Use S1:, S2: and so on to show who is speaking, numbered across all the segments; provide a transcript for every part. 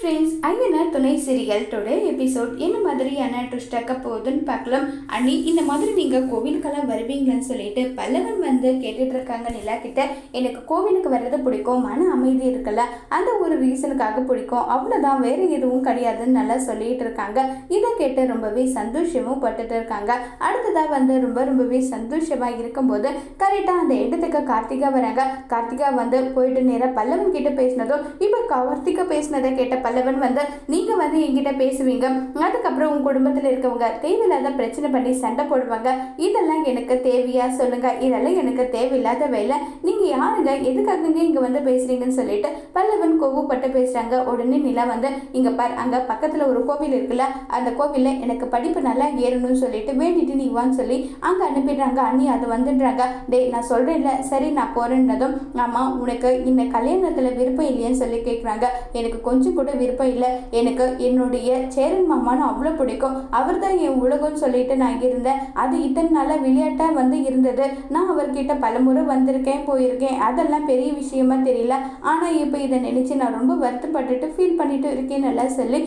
S1: Friends ஐயனா துணை serial today episode என்ன மாதிரியான ட்விஸ்டாக்க போகுதுன்னு பார்க்கலாம். அண்ணி இந்த மாதிரி நீங்கள் கோவிலுக்கெல்லாம் வருவீங்களான்னு சொல்லிட்டு பல்லவன் வந்து கேட்டுட்டு இருக்காங்க நிலா கிட்ட. எனக்கு கோவிலுக்கு வர்றது பிடிக்கும் மன அமைதி இருக்குல்ல. அந்த ஒரு ரீசனுக்காக பிடிக்கும். அவ்வளோதான் வேற எதுவும் கிடையாதுன்னு நல்லா சொல்லிட்டு இருக்காங்க. இதை கேட்டு ரொம்பவே சந்தோஷமும் பட்டுட்டு இருக்காங்க. அடுத்ததாக வந்து ரொம்ப ரொம்பவே சந்தோஷமாக இருக்கும்போது கரெக்டாக அந்த இடத்துக்கு கார்த்திகா வராங்க. கார்த்திகா வந்து போயிட்டு நேராக பல்லவன் கிட்ட பேசினதும் இப்போ கார்த்திகா பேசினதை கேட்ட பல்லவன் வந்து நீங்க வந்து என்கிட்ட பேசுவீங்க. அதுக்கப்புறம் உங்க குடும்பத்தில் இருக்கவங்க தேவையில்லாத பிரச்சனை பண்ணி சண்டை போடுவாங்க. இதெல்லாம் எனக்கு தேவையா? சொல்லுங்க. இதெல்லாம் எனக்கு தேவையில்லாத வேலை. நீங்க யாருங்க? எதுக்காகங்க இங்க வந்து பேசுறீங்கன்னு சொல்லிட்டு பல்லவன் கோவப்பட்டு பேசுறாங்க. உடனே நிலா வந்து இங்க பார் அங்க பக்கத்துல ஒரு கோவில் இருக்குல்ல அந்த கோவில்ல எனக்கு படிப்பு நல்லா ஏறணும்னு சொல்லிட்டு வேண்டிட்டு நீ வான்னு சொல்லி அங்க அனுப்பிடுறாங்க. அண்ணி அது வந்துடுறாங்க டேய் நான் சொல்றேன்ல. சரி நான் போறேன்னதும் ஆமா உனக்கு இந்த கல்யாணத்துல விருப்பம் இல்லையான்னு சொல்லி கேட்குறாங்க எனக்கு கொஞ்சம் கூட விருப்பம் இல்லை. எனக்கு என்னுடைய சேரன் மாமான்னு அவ்வளோ பிடிக்கும். அவர் தான் என் உலகம்னு சொல்லிட்டு நான் இருந்தேன். அது இத்தனை நாளாக விளையாட்டாக வந்து இருந்தது. நான் அவர்கிட்ட பலமுறை வந்திருக்கேன் போயிருக்கேன். அதெல்லாம் பெரிய விஷயமா தெரியல. ஆனால் இப்போ இதை நினச்சி நான் ரொம்ப வருத்தப்பட்டுட்டு ஃபீல் பண்ணிட்டு இருக்கேன்னு எல்லாம் சொல்லி.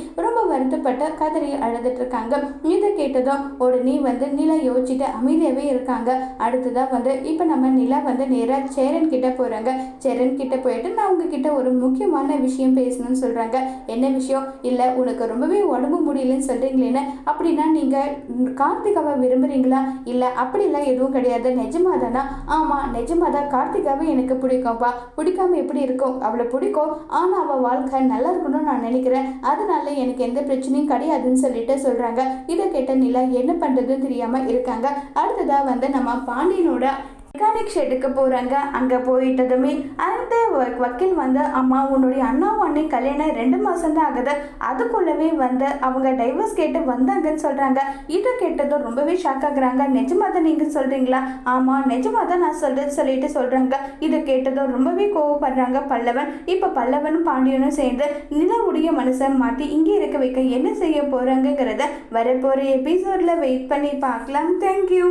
S1: வருத்தப்பட்ட கதறி அழுதுட்டு இருக்காங்க இதை கேட்டதும் உடனே வந்து நிலா யோசிச்சுட்டு அமைதியாகவே இருக்காங்க. அடுத்ததாக வந்து இப்போ நம்ம நிலா வந்து நேராக சேரன் கிட்ட போகிறாங்க சேரன் கிட்ட போயிட்டு நான் உங்ககிட்ட ஒரு முக்கியமான விஷயம் பேசணும்னு சொல்கிறாங்க என்ன விஷயம்? இல்லை உனக்கு ரொம்பவே உடம்பு முடியலன்னு சொல்கிறீங்களேன்னு அப்படின்னா நீங்கள் கார்த்திகாவை விரும்புகிறீங்களா இல்லை அப்படிலாம் எதுவும் கிடையாது. நிஜமாக தானா? ஆமாம் நிஜமாக தான். கார்த்திகாவை எனக்கு பிடிக்கும்ப்பா பிடிக்காம எப்படி இருக்கும்? அவளை பிடிக்கும். ஆனால் அவள் வாழ்க்கை நல்லா இருக்கணும்னு நான் நினைக்கிறேன். அதனால எனக்கு எந்த பிரச்சனையும் கிடையாதுன்னு சொல்லிட்டு சொல்கிறாங்க இதை கேட்ட நிலா என்ன பண்ணுறதுன்னு தெரியாமல் இருக்காங்க. அடுத்ததாக வந்து நம்ம பாண்டியனோட மெக்கானிக் ஷெட்டுக்கு போகிறாங்க அங்கே போயிட்டதுமே அந்த வ- வக்கீல் வந்து அம்மா உன்னுடைய அண்ணாவும் அண்ணி கல்யாணம் ரெண்டு மாதம் தான் ஆகுது. அதுக்குள்ளவே வந்து அவங்க டைவர்ஸ் கேட்டு வந்தாங்கன்னு சொல்கிறாங்க இதை கேட்டதும் ரொம்பவே ஷாக் ஆகுறாங்க. நிஜமாக தான் நீங்கள் சொல்கிறீங்களா ஆமாம் நிஜமாக தான் நான் சொல்கிறது சொல்லிட்டு சொல்கிறாங்க இதை கேட்டதும் ரொம்பவே கோவப்படுறாங்க பல்லவன். இப்போ பல்லவனும் பாண்டியனும் சேர்ந்து நிலவுடைய மனசை மாற்றி இங்கே இருக்க வைக்க என்ன செய்ய போகிறாங்கங்கிறத வரப்போகிற எபிசோடில் வெயிட் பண்ணி பார்க்கலாம். தேங்க்யூ